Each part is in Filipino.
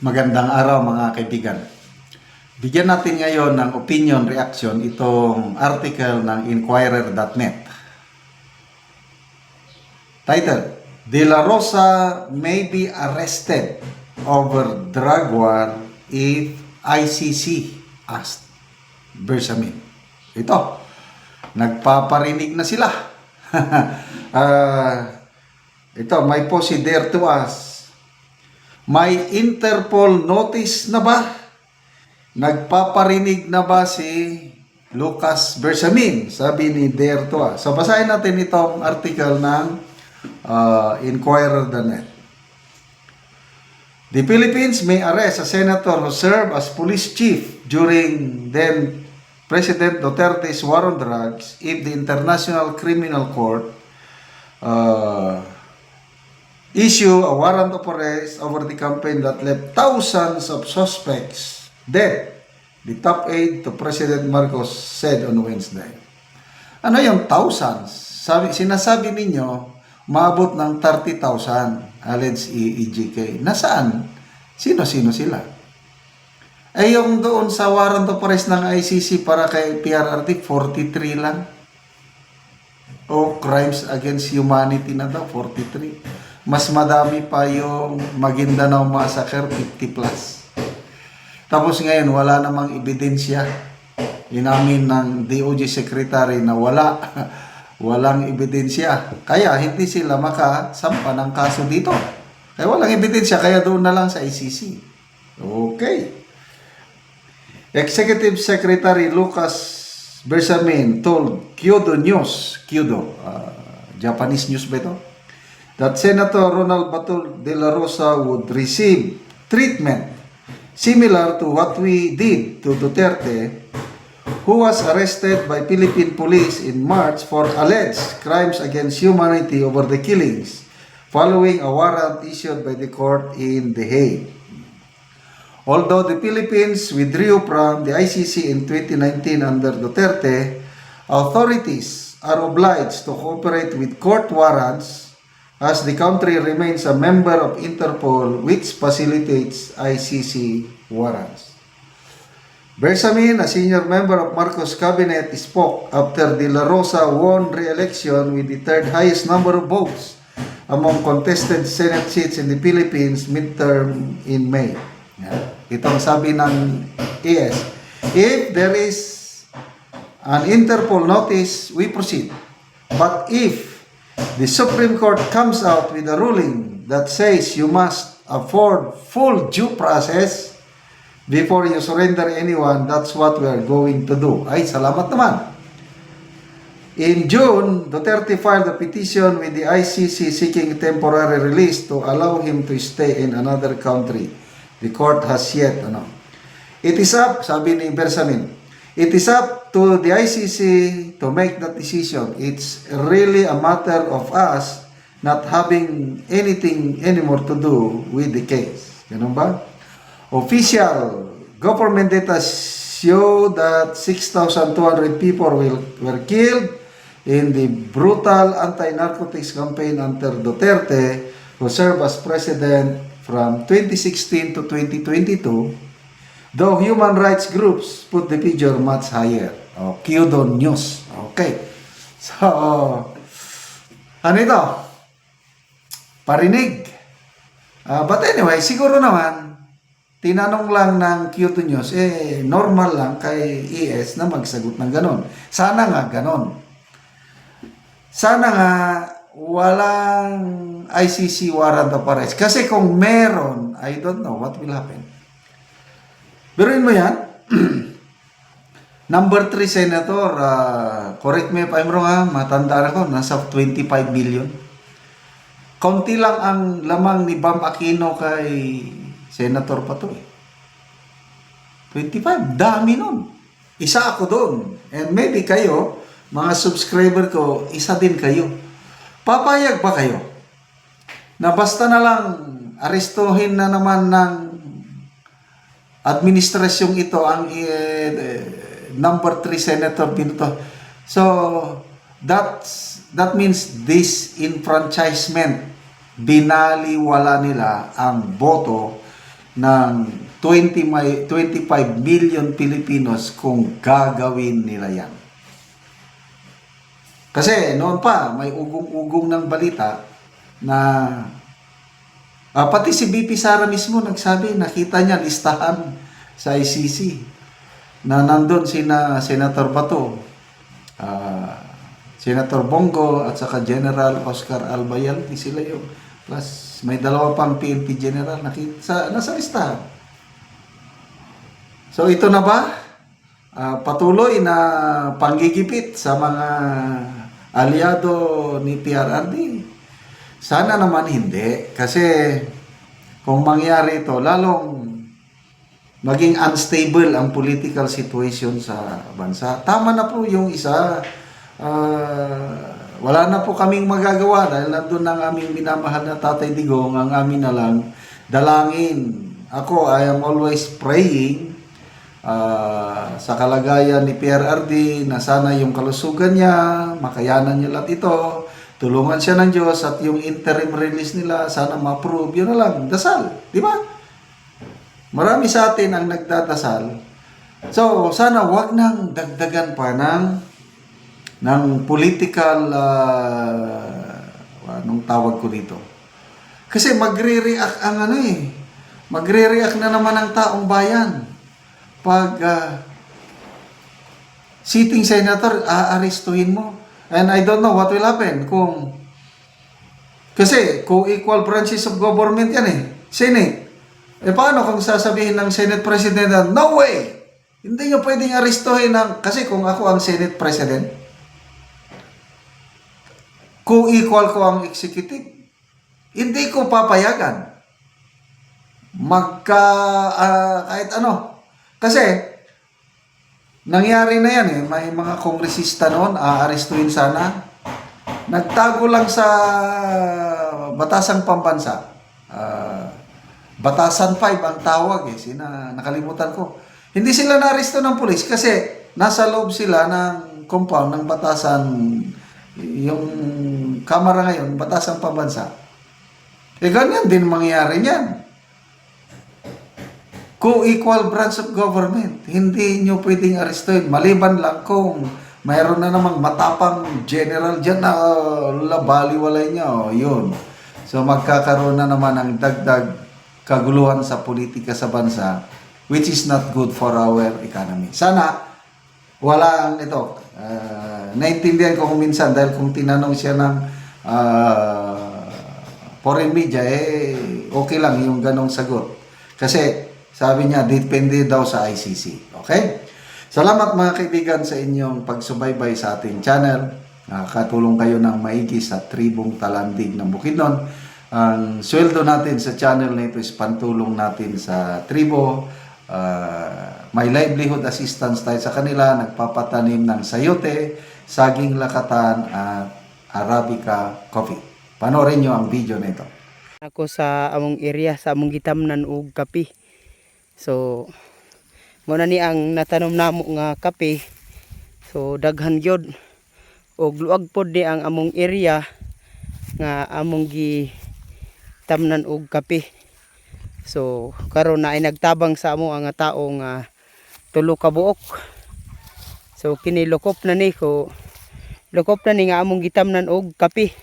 Magandang araw mga kaibigan. Bigyan natin ngayon ng opinion reaction itong article ng Inquirer.net. Title, De La Rosa may be arrested over drug war if ICC asked Bersamin. Ito, nagpaparinig na sila. Ah, ito, may po si Dare to Us. May Interpol notice na ba? Nagpaparinig na ba si Lucas Bersamin? Sabi ni to Us. So, basahin natin itong article ng uh, Inquirer.net. The Philippines may arrest a senator who served as police chief during then President Duterte's war on drugs if the International Criminal Court uh, issue a warrant of arrest over the campaign that left thousands of suspects dead. The top aide to President Marcos said on Wednesday. Ano yung thousands? Sabi, sinasabi ninyo, maabot ng 30,000 alleged EEGK. Nasaan? Sino-sino sila? Eh yung doon sa warrant of arrest ng ICC para kay PRRT, 43 lang. O crimes against humanity na daw, 43. Mas madami pa yung Maguindanao Massacre, 50 plus. Tapos ngayon, wala namang ebidensya. Inamin ng DOJ Secretary na wala. walang ebidensya. Kaya hindi sila makasampa ng kaso dito. Kaya walang ebidensya, kaya doon na lang sa ICC. Okay. Executive Secretary Lucas Bersamin told Kyodo News, Kyodo, uh, Japanese news ba ito? That Senator Ronald Batul de la Rosa would receive treatment similar to what we did to Duterte, who was arrested by Philippine police in March for alleged crimes against humanity over the killings following a warrant issued by the court in The Hague. Although the Philippines withdrew from the ICC in 2019 under Duterte, authorities are obliged to cooperate with court warrants as the country remains a member of Interpol which facilitates ICC warrants. Bersamin, a senior member of Marcos' cabinet, spoke after De La Rosa won re-election with the third highest number of votes among contested Senate seats in the Philippines midterm in May. Itong sabi ng ES, if there is an Interpol notice, we proceed. But if the Supreme Court comes out with a ruling that says you must afford full due process before you surrender anyone, that's what we are going to do. Ay, salamat naman. In June, Duterte filed a petition with the ICC seeking temporary release to allow him to stay in another country. The court has yet, ano. It is up, sabi ni Bersamin, it is up to the ICC to make that decision. It's really a matter of us not having anything anymore to do with the case. Ganun ba? Official government data show that 6,200 people will, were killed in the brutal anti-narcotics campaign under Duterte, who served as president from 2016 to 2022, though human rights groups put the figure much higher. Oh, Kyodo News. Okay. So, ano ito? Parinig. Ah, but anyway, siguro naman, tinanong lang ng Kyoto News, eh, normal lang kay ES na magsagot ng ganon. Sana nga ganon. Sana nga walang ICC warrant of arrest. Kasi kung meron, I don't know what will happen. Biruin mo yan. Number 3 Senator, ah, correct me if I'm wrong ha, matanda ako, nasa 25 million. Kaunti lang ang lamang ni Bam Aquino kay Senator pa to eh. 25, dami nun. Isa ako doon. And maybe kayo, mga subscriber ko, isa din kayo. Papayag ba kayo? Na basta na lang arestuhin na naman ng administrasyong ito ang eh, number 3 Senator Binuto. So, that's, that means disenfranchisement. Binaliwala nila ang boto ng 20 may, 25 million Pilipinos kung gagawin nila yan. Kasi noon pa, may ugong-ugong ng balita na ah, pati si BP Sara mismo nagsabi, nakita niya listahan sa ICC na nandun sina Senator Bato, ah, Senator Bongo at saka General Oscar Albayal, di sila yung plus may dalawa pang PNP General nakita sa nasa listahan. So ito na ba? Ah, patuloy na panggigipit sa mga aliado ni PRRD. Sana naman hindi kasi kung mangyari ito lalong maging unstable ang political situation sa bansa. Tama na po yung isa ah, wala na po kaming magagawa dahil nandun ang aming minamahal na Tatay Digong, ang amin na lang dalangin. Ako, I am always praying ah, sa kalagayan ni PRRD na sana yung kalusugan niya, makayanan niya lahat ito, tulungan siya ng Diyos at yung interim release nila sana ma-approve. Yun na lang, dasal. Di ba? Marami sa atin ang nagdadasal. So, sana wag nang dagdagan pa ng ng political ah, anong tawag ko dito. Kasi magre-react ang ano eh. Magre-react na naman ang taong bayan. Pag ah, sitting senator, aarestuhin mo. And I don't know what will happen kung kasi co-equal branches of government yan eh. Senate. Eh paano kung sasabihin ng Senate President na, no way! Hindi nyo pwedeng arestuhin ng... Kasi kung ako ang Senate President, co-equal ko ang executive, hindi ko papayagan. Magka... ah, kahit ano. Kasi, nangyari na yan eh. May mga kongresista noon, aarestuhin sana. Nagtago lang sa Batasang Pambansa. Ah, Batasan 5 ang tawag eh. Sina, nakalimutan ko. Hindi sila naaresto ng pulis kasi nasa loob sila ng compound ng Batasan yung kamera ngayon, Batasang Pambansa. Eh ganyan din mangyayari niyan. Co-equal branch of government. Hindi nyo pwedeng arestuhin. Maliban lang kung mayroon na namang matapang general dyan na uh, labaliwalay niya. Oh, yun. So magkakaroon na naman ng dagdag kaguluhan sa politika sa bansa which is not good for our economy. Sana wala ang ito. Uh, naintindihan ko minsan dahil kung tinanong siya ng ah, foreign media, eh okay lang yung ganong sagot. Kasi sabi niya, depende daw sa ICC. Okay? Salamat mga kaibigan sa inyong pagsubaybay sa ating channel. Nakakatulong kayo ng maigi sa tribong talandig ng Bukidnon. Ang sweldo natin sa channel na ito is pantulong natin sa tribo. Ah, may livelihood assistance tayo sa kanila. Nagpapatanim ng sayote, saging lakatan at Arabica coffee. Panoorin nyo ang video na ito. ako sa among area sa among gitamnan og kape. So mo na ni ang natanom namo nga kape. So daghan gyud og luag pod ni ang among area nga among gi tamnan og kape. So karon na ay nagtabang sa amo ang tao nga tulo ka buok. So kini lokop na ni ko lokop na ni nga among gitamnan og kape.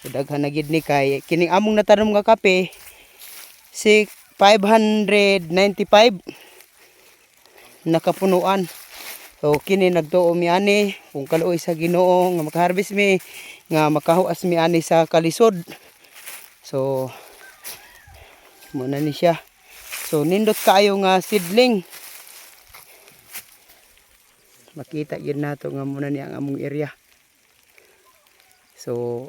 So, daghan na gid ni kay kining among natanom nga kape si 595 nakapunuan. So kini nagtuo mi ani kung kaluoy sa Ginoo nga makaharvest mi nga makahuas mi ani sa kalisod. So muna ni siya. So nindot kaayo nga seedling. Makita yun nato nga muna ni ang among area. So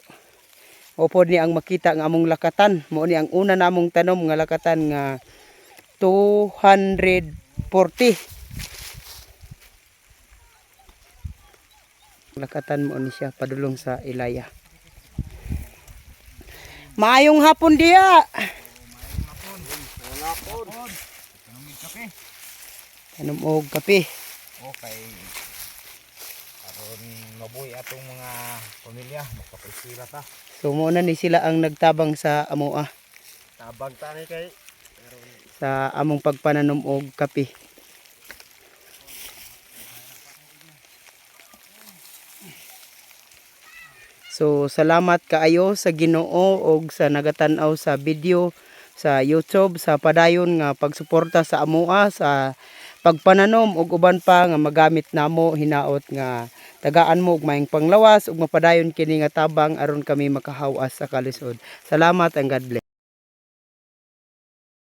Opo ni ang makita nga among lakatan. Mo ni ang una namong tanom nga lakatan nga 240. Lakatan mo ni siya padulong sa Ilaya. Maayong hapon diya. Tanom og kape. Okay. Aron mabuhi atong mga pamilya, magpapaisira ta. So mo na ni sila ang nagtabang sa amoa. Tabang tani kay sa among pagpananom og kape. So salamat kaayo sa Ginoo og sa nagatan-aw sa video sa YouTube sa padayon nga pagsuporta sa amoa sa pagpananom og uban pa nga magamit namo hinaot nga tagaan mo og maayong panglawas ug mapadayon kini nga tabang aron kami makahawas sa kalisod. Salamat and God bless.